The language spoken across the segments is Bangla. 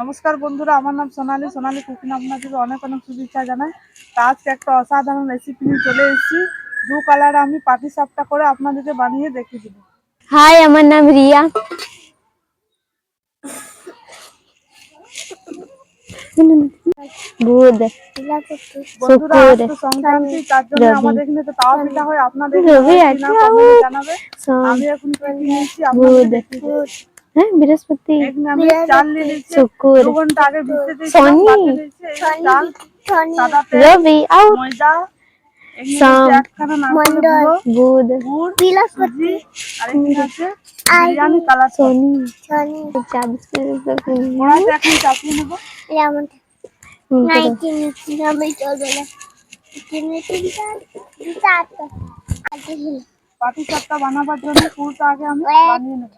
নমস্কার বন্ধুরা আমার নাম সোনালি। সোনালি কুকিং আপনাদের অনেক অনেক শুভেচ্ছা জানাই। তা আজকে একটা অসাধারণ রেসিপি নিয়ে চলে এসেছি। দু কালারে আমি পাটি সাপটা করে আপনাদেরকে বানিয়ে দেখিয়ে দেবো। হাই আমার নাম রিয়া। আমি এখন কি নিয়েছি আপনাদের বুধ দেখিয়ে দেবো। হ্যাঁ বৃহস্পতি এখানে আমি চাল নিয়ে নিয়েছি শুক্র দু ঘন্টা আগে ভিজতে দিয়েছিলাম শনি। বাটি নিয়েছি এই চাল সাদা তেল রবি আউট ময়দা এখানে সোম। নিয়েছি একখানা নারকেলের গুঁড়ো বুধ গুড় সুজি আর এখানে আছে বিরিয়ানি কালার শনি চাঁদ কড়াইতে এখন চাপিয়ে নেবো পাটি চাপটা বানাবার জন্য পুরোটা আগে আমি বানিয়ে নেবো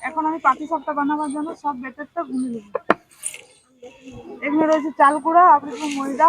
এখন আমি পাটি সাপটা বানাবার জন্য সব বেটারটা গুলে দেবো এখানে রয়েছে চাল গুঁড়া আপনি ময়দা।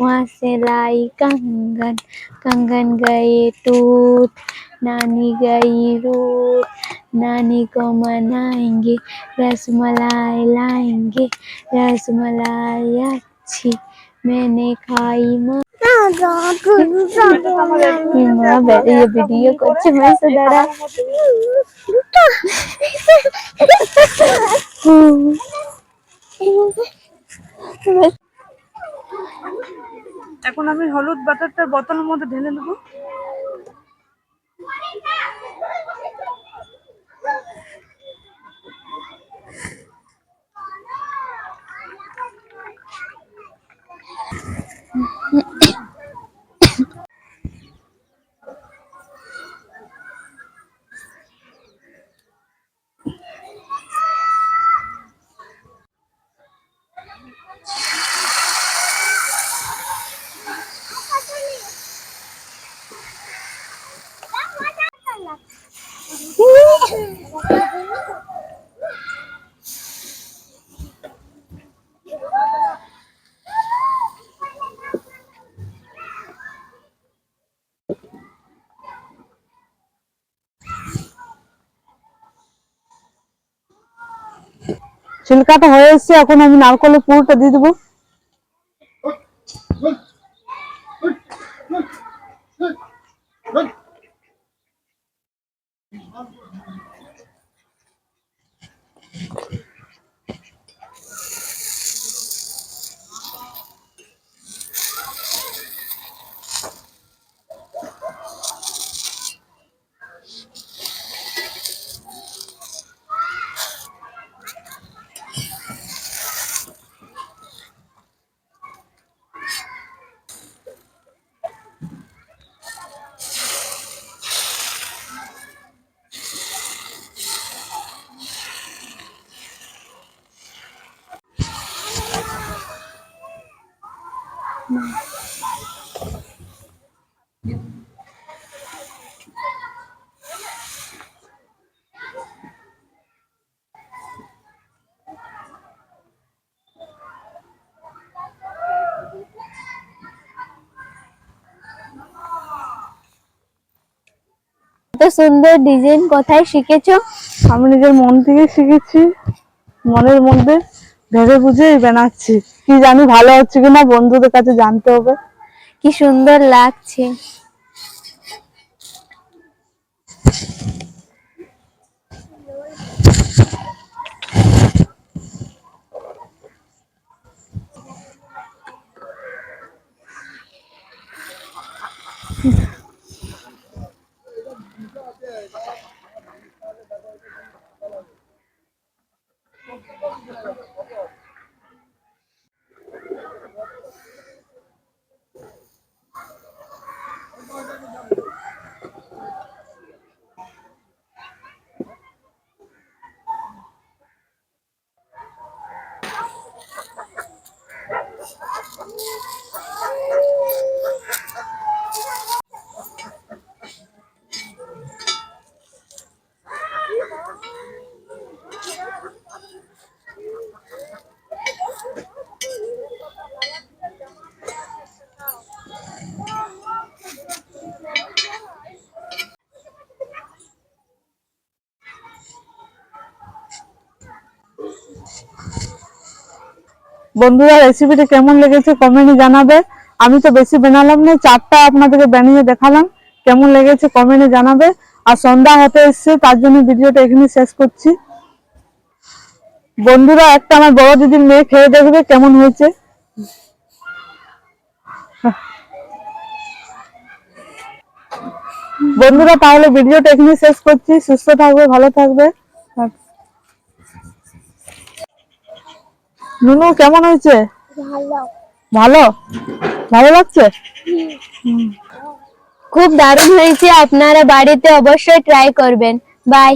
वहाँ से लाई कंगन। कंगन गए टूट, नानी गई रूट नानी को मनाएँगे, रसमलाई लाएँगे। रसमलाई अच्छी, मैंने खाई माँ। ये वीडियो कुछ मैं से डरा এখন আমি হলুদ বাটারটা বোতলের মধ্যে ঢেলে নেব। ছিলকাটা হয়ে এসছে এখন আমি নারকলের পুরোটা দিয়ে দেবো। সুন্দর ডিজাইন কোথায় শিখেছো? আমি নিজের মন থেকে শিখেছি মনের মধ্যে ভেবে বুঝে বানাচ্ছি। কি জানি ভালো হচ্ছে কিনা বন্ধুদের কাছে জানতে হবে। কি সুন্দর লাগছে। বন্ধুরা রেসিপিটা কেমন লেগেছে কমেন্টে জানাবে। আমি তো বেশি বানালাম না, চারটা আপনাদেরকে বানিয়ে দেখালাম। কেমন লেগেছে কমেন্টে জানাবে। আর সন্ধ্যা হতে এসছে, তার জন্য ভিডিওটা এখানে শেষ করছি। বন্ধুরা, একটা আমার বড় দিদির মেয়ে খেয়ে দেখবে কেমন হয়েছে। বন্ধুরা, তাহলে ভিডিওটা এখানে শেষ করছি। সুস্থ থাকবে, ভালো থাকবে। নুনু কেমন হয়েছে? ভালো। ভালো? লাগছে? খুব দারুণ হয়েছে আপনারা বাড়িতে অবশ্যই ট্রাই করবেন। বাই